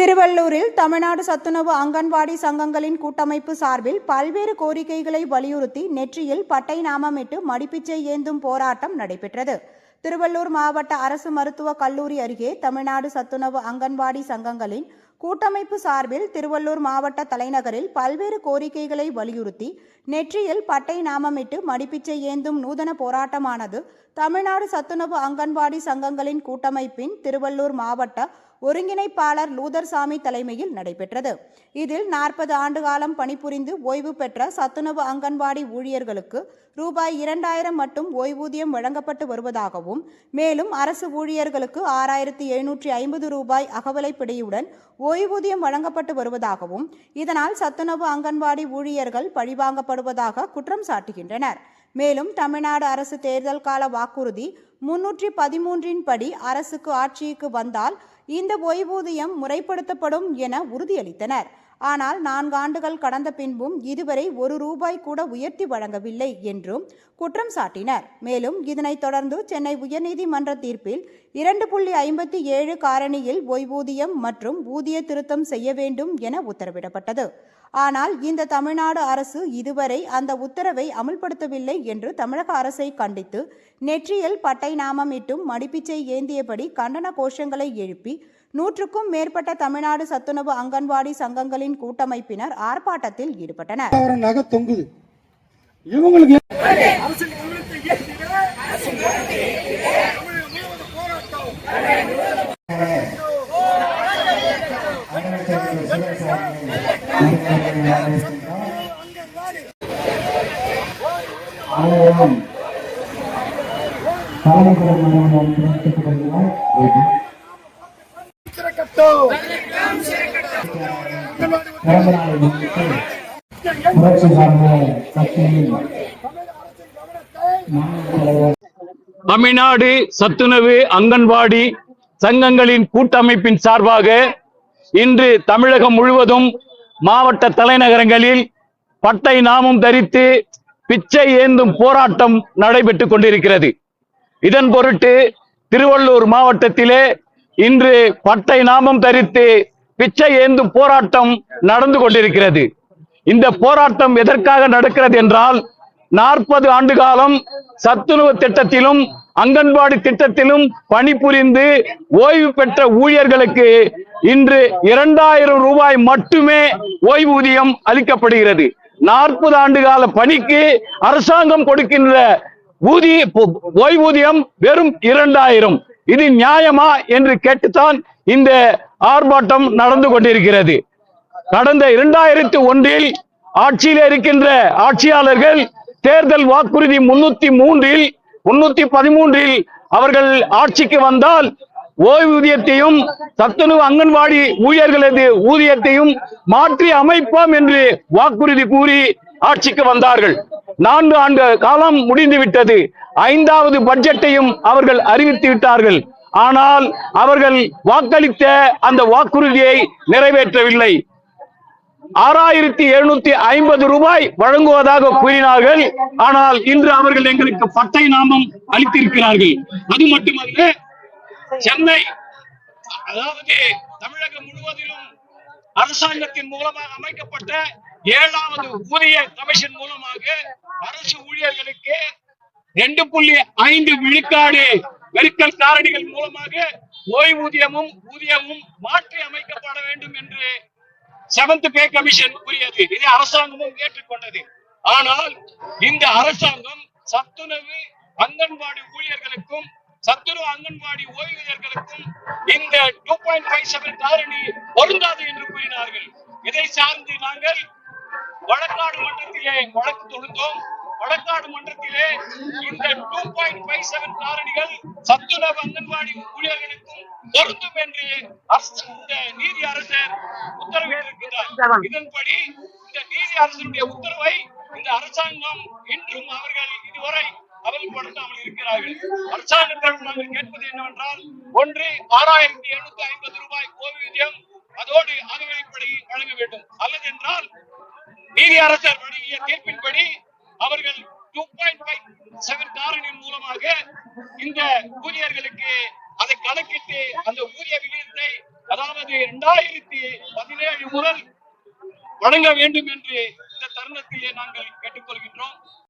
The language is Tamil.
திருவள்ளூரில் தமிழ்நாடு சத்துணவு அங்கன்வாடி சங்கங்களின் கூட்டமைப்பு சார்பில் பல்வேறு கோரிக்கைகளை வலியுறுத்தி நெற்றியில் பட்டை நாமமிட்டு மடிப்பிச்சை ஏந்தும் போராட்டம் நடைபெற்றது. திருவள்ளூர் மாவட்ட அரசு மருத்துவக் கல்லூரி அருகே தமிழ்நாடு சத்துணவு அங்கன்வாடி சங்கங்களின் கூட்டமைப்பு சார்பில் திருவள்ளூர் மாவட்ட தலைநகரில் பல்வேறு கோரிக்கைகளை வலியுறுத்தி நெற்றியில் பட்டை நாமமிட்டு மடிப்பிச்சை ஏந்தும் நூதன போராட்டமானது தமிழ்நாடு சத்துணவு அங்கன்வாடி சங்கங்களின் கூட்டமைப்பின் திருவள்ளூர் மாவட்ட ஒருங்கிணைப்பாளர் லூதர்சாமி தலைமையில் நடைபெற்றது. இதில் நாற்பது ஆண்டு காலம் பணிபுரிந்து ஓய்வு பெற்ற சத்துணவு அங்கன்வாடி ஊழியர்களுக்கு ரூபாய் இரண்டாயிரம் மட்டும் ஓய்வூதியம் வழங்கப்பட்டு வருவதாகவும் மேலும் அரசு ஊழியர்களுக்கு ஆறாயிரத்தி எழுநூற்றி ஐம்பது ரூபாய் அகவலைப்பிடியுடன் ஓய்வூதியம் வழங்கப்பட்டு வருவதாகவும் இதனால் சத்துணவு அங்கன்வாடி ஊழியர்கள் பழிவாங்கப்படுவதாக குற்றம் சாட்டுகின்றனர். மேலும் தமிழ்நாடு அரசு தேர்தல் கால வாக்குறுதி முன்னூற்றி பதிமூன்றின் படி அரசுக்கு ஆட்சிக்கு வந்தால் இந்த ஓய்வூதியம் முறைப்படுத்தப்படும் என உறுதியளித்தனர். ஆனால் நான்கு ஆண்டுகள் கடந்த பின்பும் இதுவரை ஒரு ரூபாய் கூட உயர்த்தி வழங்கவில்லை என்றும் குற்றம் சாட்டினர். மேலும் இதனைத் தொடர்ந்து சென்னை உயர்நீதிமன்ற தீர்ப்பில் இரண்டு புள்ளி ஐம்பத்தி ஏழு காரணியில் ஓய்வூதியம் மற்றும் ஊதிய திருத்தம் செய்ய வேண்டும் என உத்தரவிடப்பட்டது. ஆனால் இந்த தமிழ்நாடு அரசு இதுவரை அந்த உத்தரவை அமுல்படுத்தவில்லை என்று தமிழக அரசை கண்டித்து நெற்றியில் பட்டை நாமமிட்டும் மடிப்பிச்சை ஏந்தியபடி கண்டன கோஷங்களை எழுப்பி நூற்றுக்கும் மேற்பட்ட தமிழ்நாடு சத்துணவு அங்கன்வாடி சங்கங்களின் கூட்டமைப்பினர் ஆர்ப்பாட்டத்தில் ஈடுபட்டனர். ஆயிரம் பிறந்த நாளை முன்னிட்டு புரட்சி சார்ந்த கட்சியின் தமிழ்நாடு சத்துணவு அங்கன்வாடி சங்கங்களின் கூட்டமைப்பின் சார்பாக இன்று தமிழகம் முழுவதும் மாவட்ட தலைநகரங்களில் பட்டை நாமம் தரித்து பிச்சை ஏந்தும் போராட்டம் நடைபெற்றுக் கொண்டிருக்கிறது. இதன் பொருட்டு திருவள்ளூர் மாவட்டத்திலே இன்று பட்டை நாமம் தரித்து பிச்சை ஏந்தும் போராட்டம் நடந்து கொண்டிருக்கிறது. இந்த போராட்டம் எதற்காக நடக்கிறது என்றால் நாற்பது ஆண்டு காலம் சத்துணவு திட்டத்திலும் அங்கன்வாடி திட்டத்திலும் பணிபுரிந்து ஓய்வு பெற்ற ஊழியர்களுக்கு இன்று இரண்டாயிரம் ரூபாய் மட்டுமே ஓய்வூதியம் அளிக்கப்படுகிறது. நாற்பது ஆண்டு கால பணிக்கு அரசாங்கம் கொடுக்கின்ற ஊதிய ஓய்வூதியம் வெறும் இரண்டாயிரம். இது நியாயமா என்று கேட்டுத்தான் இந்த ஆர்ப்பாட்டம் நடந்து கொண்டிருக்கிறது. கடந்த இரண்டாயிரத்தி ஒன்றில் ஆட்சியில் இருக்கின்ற ஆட்சியாளர்கள் தேர்தல் வாக்குறுதி முன்னூத்தி மூன்றில் முன்னூத்தி பதிமூன்றில் அவர்கள் ஆட்சிக்கு வந்தால் ஓய்வூதியத்தையும் சத்துணவு அங்கன்வாடி ஊழியர்களது ஊதியத்தையும் மாற்றி அமைப்போம் என்று வாக்குறுதி கூறி ஆட்சிக்கு வந்தார்கள். நான்கு ஆண்டு காலம் முடிந்து விட்டது ஐந்தாவது பட்ஜெட்டையும் அவர்கள் அறிவித்து விட்டார்கள். ஆனால் அவர்கள் வாக்களித்த அந்த வாக்குறுதியை நிறைவேற்றவில்லை. ஆறாயிரத்தி எழுநூத்தி ஐம்பது ரூபாய் வழங்குவதாக கூறினார்கள். ஆனால் இன்று அவர்கள் எங்களுக்கு பட்டை நாமம் அளித்திருக்கிறார்கள். அது மட்டுமல்ல சென்னை அதாவது தமிழகம் முழுவதிலும் அரசாங்கத்தின் மூலமாக அமைக்கப்பட்ட ஏழாவது ஊதிய கமிஷன் மூலமாக அரசு ஊழியர்களுக்கு ரெண்டு புள்ளி ஐந்து விழுக்காடு பெருக்கல் காரணிகள் மூலமாக ஓய்வூதியமும் ஊதியமும் மாற்றி அமைக்கப்பட வேண்டும் என்று செவன்த் பே கமிஷன் கூறியது. இதை அரசாங்கமும் ஏற்றுக்கொண்டது. ஆனால் இந்த அரசாங்கம் சத்துணவு அங்கன்வாடி ஊழியர்களுக்கும் சத்துணவு அங்கன்வாடி ஓய்வூதியர்களுக்கும் இந்த டூ பாயிண்ட் ஃபைவ் செவன் காரணி பொருந்தாது என்று கூறினார்கள். இதை சார்ந்து நாங்கள் வழக்காடு மன்றத்திலே வழக்கு தொடுத்தோம். வழக்காடு மன்றத்திலே இந்த டூ பாயிண்ட் ஃபைவ் செவன் காரணிகள் சத்துணவு அங்கன்வாடி ஊழியர்களுக்கும் பொருந்தும் என்று அரசு இந்த நீதி அரசர் உத்தரவிட்டிருக்கிறார். இதன்படி இந்த நீதி அரசனுடைய உத்தரவை இந்த அரசாங்கம் இன்றும் அவர்கள் இதுவரை அமல்படுத்தாமல் இருக்கிறார்கள் அரசாங்கத்திடம் நாங்கள் கேட்பது என்னவென்றால் ஒன்று ஆறாயிரத்தி எழுநூத்தி ஐம்பது ரூபாய் ஓய்வூதியம் அதோடு அகவிலைப்படி வழங்க வேண்டும். அல்லது என்றால் நீதி அரசர் வழங்கிய தீர்ப்பின்படி அவர்கள் டூ பாயிண்ட் ஃபைவ் செவன் காரணியின் மூலமாக இந்த ஊழியர்களுக்கு அதை கணக்கிட்டு அந்த ஊதிய விகிதத்தை அதாவது இரண்டாயிரத்தி பதினேழு முதல் வழங்க வேண்டும் என்று இந்த தருணத்திலே நாங்கள் கேட்டுக்கொள்கின்றோம்.